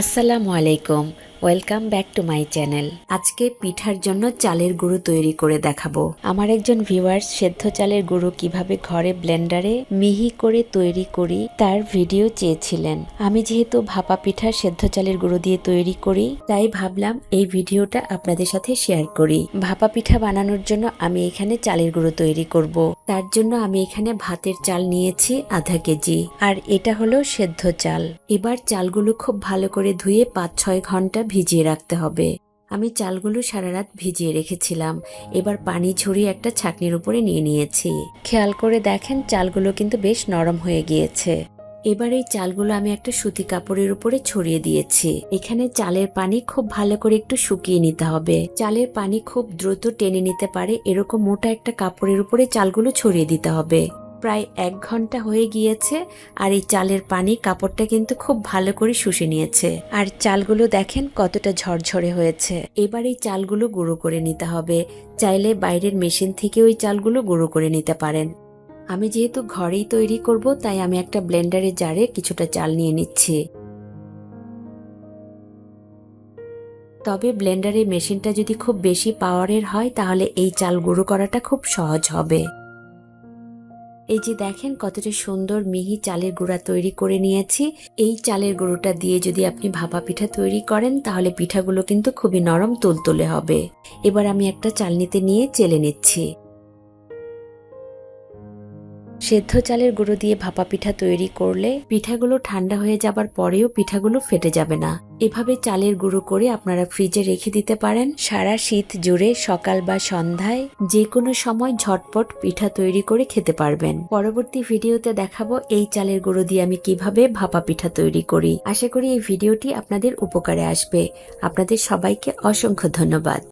আসসালামু আলাইকুম। Welcome back to my channel আজকে পিঠার জন্য চালের গুঁড়ো তৈরি করে দেখাবো। আমার একজন ভিউয়ার্স সেদ্ধ চালের গুঁড়ো কীভাবে ঘরে ব্লেন্ডারে মিহি করে তৈরি করি, তার ভিডিও চেয়েছিলেন। আমি যেহেতু ভাপা পিঠা সেদ্ধ চালের গুঁড়ো দিয়ে তৈরি করি, তাই ভাবলাম এই ভিডিওটা আপনাদের সাথে শেয়ার করি। ভাপা পিঠা বানানোর জন্য আমি এখানে চালের গুঁড়ো তৈরি করব। তার জন্য আমি এখানে ভাতের চাল নিয়েছি আধা কেজি। আর এটা হলো সেদ্ধ চাল। এবার চালগুলো খুব ভালো করে ধুয়ে পাঁচ ছয় ঘণ্টা ভিজিয়ে রাখতে হবে। আমি চালগুলো সারা রাত ভিজিয়ে রেখেছিলাম। এবার পানি ঝরিয়ে একটা ছাকনির উপরে নিয়ে নিয়েছি। খেয়াল করে দেখেন চালগুলো কিন্তু বেশ নরম হয়ে গিয়েছে। এবার এই চালগুলো আমি একটা সুতি কাপড়ের উপরে ছড়িয়ে দিয়েছি। এখানে চালের পানি খুব ভালো করে একটু শুকিয়ে নিতে হবে। চালের পানি খুব দ্রুত টেনে নিতে পারে, এরকম মোটা একটা কাপড়ের উপরে চালগুলো ছড়িয়ে দিতে হবে। প্রায় এক ঘণ্টা হয়ে গিয়েছে আর এই চালের পানি কাপড়টা কিন্তু খুব ভালো করে শুষে নিয়েছে। আর চালগুলো দেখেন কতটা ঝরঝরে হয়েছে। এবার এই চালগুলো গুঁড়ো করে নিতে হবে। চাইলে বাইরের মেশিন থেকে ওই চালগুলো গুঁড়ো করে নিতে পারেন। আমি যেহেতু ঘরেই তৈরি করব, তাই আমি একটা ব্লেন্ডারে জারে কিছুটা চাল নিয়ে নিচ্ছি। তবে ব্লেন্ডারের মেশিনটা যদি খুব বেশি পাওয়ারের হয়, তাহলে এই চাল গুঁড়ো করাটা খুব সহজ হবে। এই যে দেখেন কতটা সুন্দর মিহি চালের গুঁড়া তৈরি করে নিয়েছি। এই চালের গুঁড়োটা দিয়ে যদি আপনি ভাপা পিঠা তৈরি করেন, তাহলে পিঠাগুলো কিন্তু খুবই নরম, তুলতুলে হবে। এবার আমি একটা চালনিতে নিয়ে চেলে নিচ্ছি। সেদ্ধ চালের গুঁড়ো দিয়ে ভাপা পিঠা তৈরি করলে পিঠাগুলো ঠান্ডা হয়ে যাবার পরেও পিঠাগুলো ফেটে যাবে না। এভাবে চালের গুঁড়ো করে আপনারা ফ্রিজে রেখে দিতে পারেন। সারা শীত জুড়ে সকাল বা সন্ধ্যায় যে কোনো সময় ঝটপট পিঠা তৈরি করে খেতে পারবেন। পরবর্তী ভিডিওতে দেখাবো এই চালের গুঁড়ো দিয়ে আমি কীভাবে ভাপা পিঠা তৈরি করি। আশা করি এই ভিডিওটি আপনাদের উপকারে আসবে। আপনাদের সবাইকে অসংখ্য ধন্যবাদ।